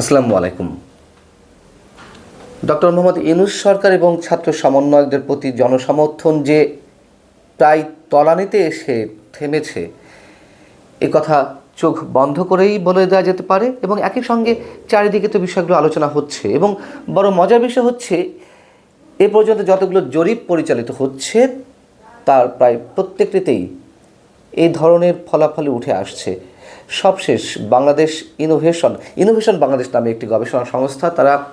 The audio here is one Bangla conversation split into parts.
আসসালামু আলাইকুম। ডক্টর মোহাম্মদ ইনুস সরকার এবং ছাত্র সমন্বয়কদের প্রতি জনসমর্থন যে প্রায় তলানিতে এসে থেমেছে, এ কথা চোখ বন্ধ করেই বলে দেওয়া যেতে পারে এবং একই সঙ্গে চারিদিকে তো বিষয়গুলো আলোচনা হচ্ছে এবং বড় মজার বিষয় হচ্ছে, এ পর্যন্ত যতগুলো জরিপ পরিচালিত হচ্ছে, তার প্রায় প্রত্যেকটিতেই এই ধরনের ফলাফলে উঠে আসছে। সবশেষ বাংলাদেশ ইনোভেশন ইনোভেশন বাংলাদেশ নামে একটি গবেষণা সংস্থা, তারা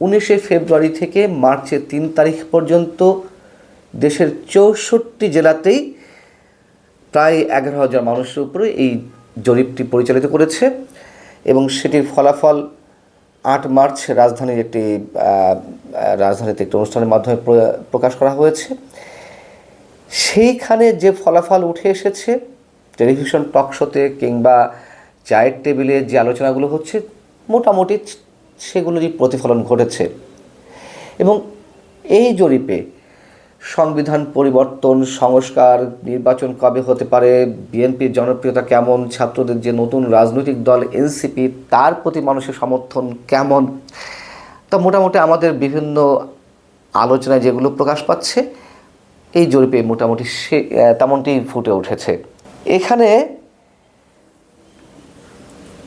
উনিশে ফেব্রুয়ারি থেকে মার্চের তিন তারিখ পর্যন্ত দেশের চৌষট্টি জেলাতেই প্রায় এগারো হাজার মানুষের উপরে এই জরিপটি পরিচালিত করেছে এবং সেটির ফলাফল আট মার্চ রাজধানীর একটি রাজধানীতে একটি অনুষ্ঠানের মাধ্যমে প্র- প্রকাশ করা হয়েছে। সেইখানে যে ফলাফল উঠে এসেছে টেলিভিশন টক শোতে কিংবা চায়ের টেবিলে যে আলোচনাগুলো হচ্ছে, মোটামুটি সেগুলোরই প্রতিফলন ঘটেছে। এবং এই জরিপে সংবিধান পরিবর্তন, সংস্কার, নির্বাচন কবে হতে পারে, বিএনপির জনপ্রিয়তা কেমন, ছাত্রদের যে নতুন রাজনৈতিক দল এনসিপি, তার প্রতি মানুষের সমর্থন কেমন, তা মোটামুটি আমাদের বিভিন্ন আলোচনায় যেগুলো প্রকাশ পাচ্ছে, এই জরিপে মোটামুটি সে তেমনটি ফুটে উঠেছে। এখানে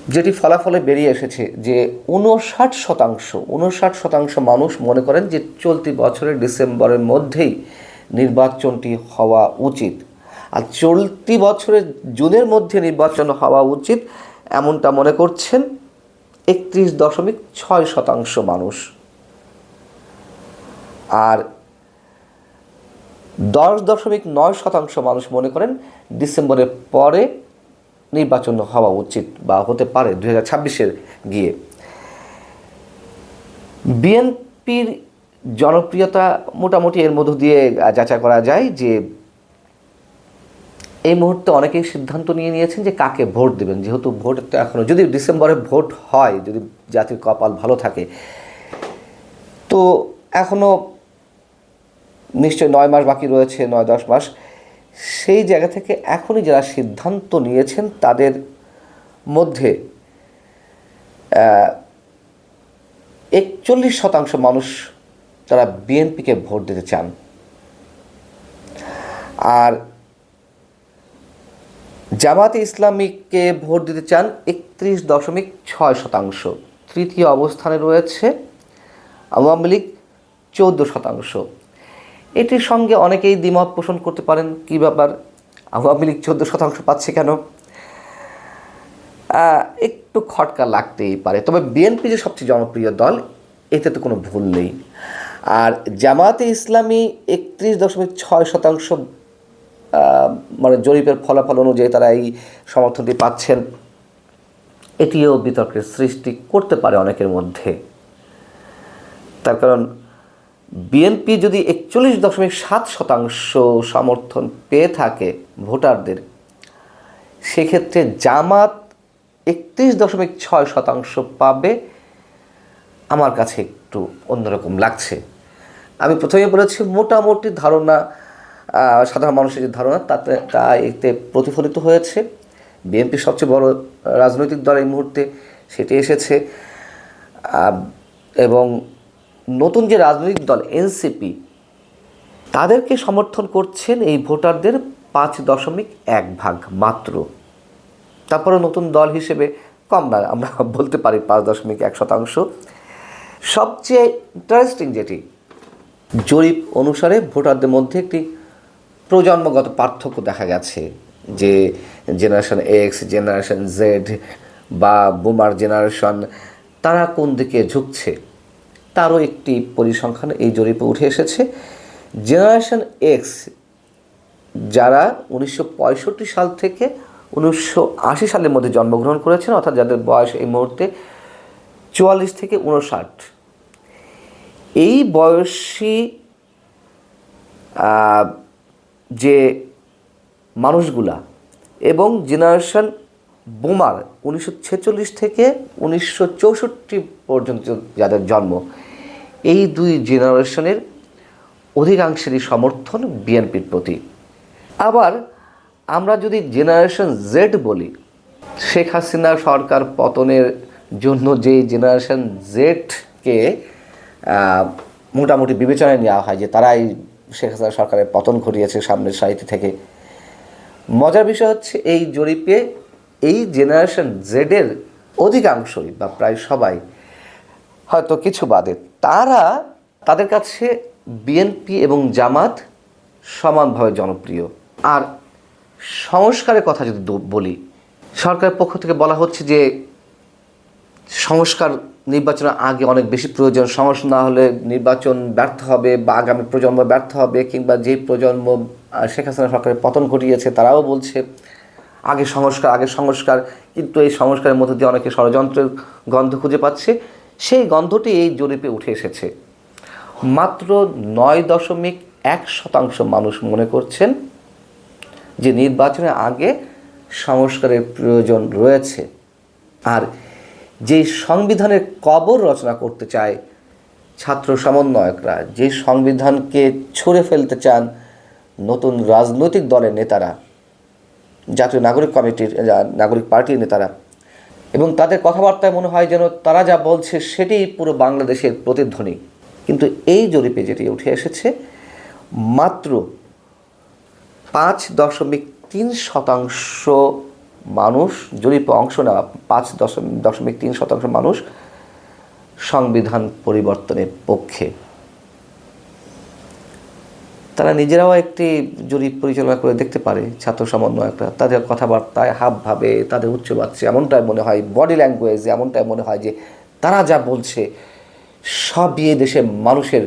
যেটি ফলাফলে বেরিয়ে এসেছে যে উনষাট শতাংশ উনষাট শতাংশ মানুষ মনে করেন যে চলতি বছরের ডিসেম্বরের মধ্যেই নির্বাচনটি হওয়া উচিত। আর চলতি বছরের জুনের মধ্যে নির্বাচন হওয়া উচিত এমনটা মনে করছেন একত্রিশ দশমিক ছয় শতাংশ মানুষ। আর দশ দশমিক নয় শতাংশ মানুষ মনে করেন ডিসেম্বরের পরে নির্বাচন হওয়া উচিত বা হতে পারে দুই হাজার গিয়ে। বিএনপির জনপ্রিয়তা মোটামুটি এর মধ্য দিয়ে যাচাই করা যায় যে এই মুহূর্তে অনেকেই সিদ্ধান্ত নিয়ে নিয়েছেন যে কাকে ভোট দেবেন। যেহেতু ভোট এখনও যদি ডিসেম্বরে ভোট হয়, যদি জাতির কপাল ভালো থাকে, তো এখনও নিশ্চয় নয় মাস বাকি রয়েছে, নয় দশ মাস। সেই জায়গা থেকে এখনই যারা সিদ্ধান্ত নিয়েছেন তাদের মধ্যে একচল্লিশ শতাংশ মানুষ তারা বিএনপিকে ভোট দিতে চান। আর জামাতে ইসলামীকে ভোট দিতে চান একত্রিশ দশমিক ছয় শতাংশ। তৃতীয় অবস্থানে রয়েছে আওয়ামী লীগ চৌদ্দ শতাংশ। এটির সঙ্গে অনেকেই দ্বিমত পোষণ করতে পারেন কী ব্যাপার, আওয়ামী লীগ চোদ্দ শতাংশ পাচ্ছে কেন? একটু খটকা লাগতেই পারে। তবে বিএনপি যে সবচেয়ে জনপ্রিয় দল, এতে তো কোনো ভুল নেই। আর জামাতে ইসলামী একত্রিশ দশমিক ছয় শতাংশ মানে জরিপের ফলাফল অনুযায়ী তারা এই সমর্থনটি পাচ্ছেন। এটিও বিতর্কের সৃষ্টি করতে পারে অনেকের মধ্যে। তার কারণ বিএনপি যদি একচল্লিশ দশমিক সাত শতাংশ সমর্থন পেয়ে থাকে ভোটারদের, সেক্ষেত্রে জামাত একত্রিশ দশমিক ছয় শতাংশ পাবে। আমার কাছে একটু অন্যরকম লাগছে। আমি প্রথমে বলেছি, মোটামুটি ধারণা সাধারণ মানুষের যে ধারণা, তাতে, তা এতে প্রতিফলিত হয়েছে। বিএনপি সবচেয়ে বড় রাজনৈতিক দল এই মুহূর্তে সেটি এসেছে। এবং নতুন যে রাজনৈতিক দল এনসিপি, তাদেরকে সমর্থন করছেন এই ভোটারদের পাঁচ দশমিক এক ভাগ মাত্র। তারপরে নতুন দল হিসেবে কম না, আমরা বলতে পারি পাঁচ দশমিক এক শতাংশ। সবচেয়ে ইন্টারেস্টিং যেটি, জরিপ অনুসারে ভোটারদের মধ্যে একটি প্রজন্মগত পার্থক্য দেখা গেছে যে জেনারেশন এক্স জেনারেশন জেড বা বুমার জেনারেশন তারা কোন দিকে ঝুঁকছে? তারও একটি পরিসংখ্যান এই জরিপে উঠে এসেছে। জেনারেশন এক্স যারা উনিশশো পঁয়ষট্টি সাল থেকে উনিশশো আশি সালের মধ্যে জন্মগ্রহণ করেছেন, অর্থাৎ যাদের বয়স এই মুহূর্তে চুয়াল্লিশ থেকে উনষাট এই বয়সী যে মানুষগুলা এবং জেনারেশন বোমার উনিশশো ছেচল্লিশ থেকে উনিশশো চৌষট্টি পর্যন্ত যাদের জন্ম এই দুই জেনারেশনের অধিকাংশেরই সমর্থন বিএনপির প্রতি। আবার আমরা যদি জেনারেশন জেড বলি, শেখ হাসিনা সরকার পতনের জন্য যে জেনারেশন জেডকে মোটামুটি বিবেচনায় নেওয়া হয় যে তারাই শেখ হাসিনা সরকারের পতন ঘটিয়েছে সামনের সারিতে থেকে। মজার বিষয় হচ্ছে এই জরিপে এই জেনারেশন জেডের অধিকাংশই বা প্রায় সবাই হয়তো কিছু বাদে তারা তাদের কাছে বিএনপি এবং জামাত সমানভাবে জনপ্রিয়। আর সংস্কারের কথা যদি বলি, সরকারের পক্ষ থেকে বলা হচ্ছে যে সংস্কার নির্বাচনের আগে অনেক বেশি প্রয়োজন। সংস্কার না হলে নির্বাচন ব্যর্থ হবে বা আগামী প্রজন্ম ব্যর্থ হবে কিংবা যে প্রজন্ম শেখ হাসিনা সরকারের পতন ঘটিয়েছে তারাও বলছে, আগে সংস্কার আগে সংস্কার। কিন্তু এই সংস্কারের মধ্যে দিয়ে অনেকে ষড়যন্ত্রের গন্ধ খুঁজে পাচ্ছে। সেই গন্ধটি এই জরিপে উঠে এসেছে। মাত্র নয় দশমিক এক শতাংশ মানুষ মনে করছেন যে নির্বাচনের আগে সংস্কারের প্রয়োজন রয়েছে। আর যে সংবিধানের কবর রচনা করতে চায় ছাত্র সমন্বয়করা, যে সংবিধানকে ছুঁড়ে ফেলতে চান নতুন রাজনৈতিক দলের নেতারা, জাতীয় নাগরিক কমিটির, নাগরিক পার্টির নেতারা এবং তাদের কথাবার্তায় মনে হয় যেন তারা যা বলছে সেটাই পুরো বাংলাদেশের প্রতিধ্বনি। কিন্তু এই জরিপে যেটি উঠে এসেছে, মাত্র পাঁচ দশমিক তিন শতাংশ মানুষ, জরিপে অংশ নেওয়া পাঁচ দশমিক তিন শতাংশ মানুষ সংবিধান পরিবর্তনের পক্ষে। তারা নিজেরাও একটি জরিপ পরিচালনা করে দেখতে পারে, ছাত্র সমন্বয়করা। তাদের কথাবার্তায় হাব ভাবে তাদের উচ্চ বাচ্চা, এমনটাই মনে হয় বডি ল্যাঙ্গুয়েজ এমনটাই মনে হয় যে তারা যা বলছে, সবই এ দেশের মানুষের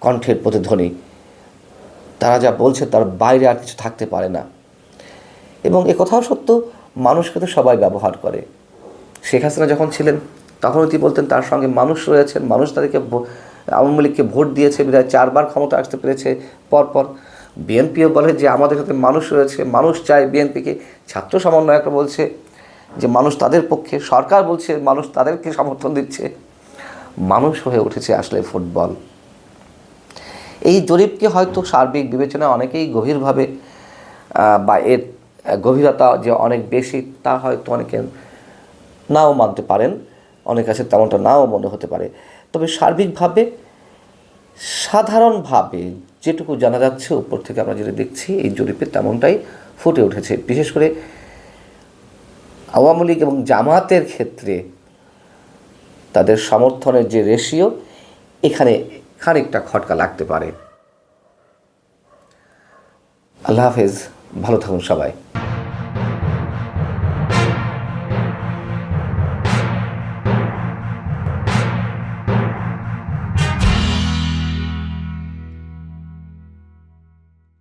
কণ্ঠের প্রতিধ্বনি। তারা যা বলছে, তার বাইরে আর কিছু থাকতে পারে না। এবং এ কথাও সত্য, মানুষকে তো সবাই ব্যবহার করে। শেখ হাসিনা যখন ছিলেন তখনও তিনি বলতেন, তার সঙ্গে মানুষ রয়েছেন, মানুষ তাদেরকে আওয়ামী লীগকে ভোট দিয়েছে বিধায় চারবার ক্ষমতা আসতে পেরেছে, পরপর বিএনপিও বলে যে আমাদের সাথে মানুষ রয়েছে, মানুষ চায় বিএনপিকে। ছাত্র সমন্বয়করা বলছে যে মানুষ তাদের পক্ষে, সরকার বলছে মানুষ তাদেরকে সমর্থন দিচ্ছে। মানুষ হয়ে উঠেছে আসলে ফুটবল। এই জরিপকে হয়তো সার্বিক বিবেচনায় অনেকেই গভীরভাবে বা এর গভীরতা যে অনেক বেশি তা হয়তো অনেকে নাও মানতে পারেন। অনেক কাছে তেমনটা নাও মনে হতে পারে। তবে সার্বিকভাবে, সাধারণভাবে যেটুকু জানা যাচ্ছে, উপর থেকে আমরা যেটা দেখছি, এই জরিপে তেমনটাই ফুটে উঠেছে। বিশেষ করে আওয়ামী লীগ এবং জামাতের ক্ষেত্রে তাদের সমর্থনের যে রেশিও, এখানে খানিকটা খটকা লাগতে পারে। আল্লাহ হাফেজ, ভালো থাকুন সবাই।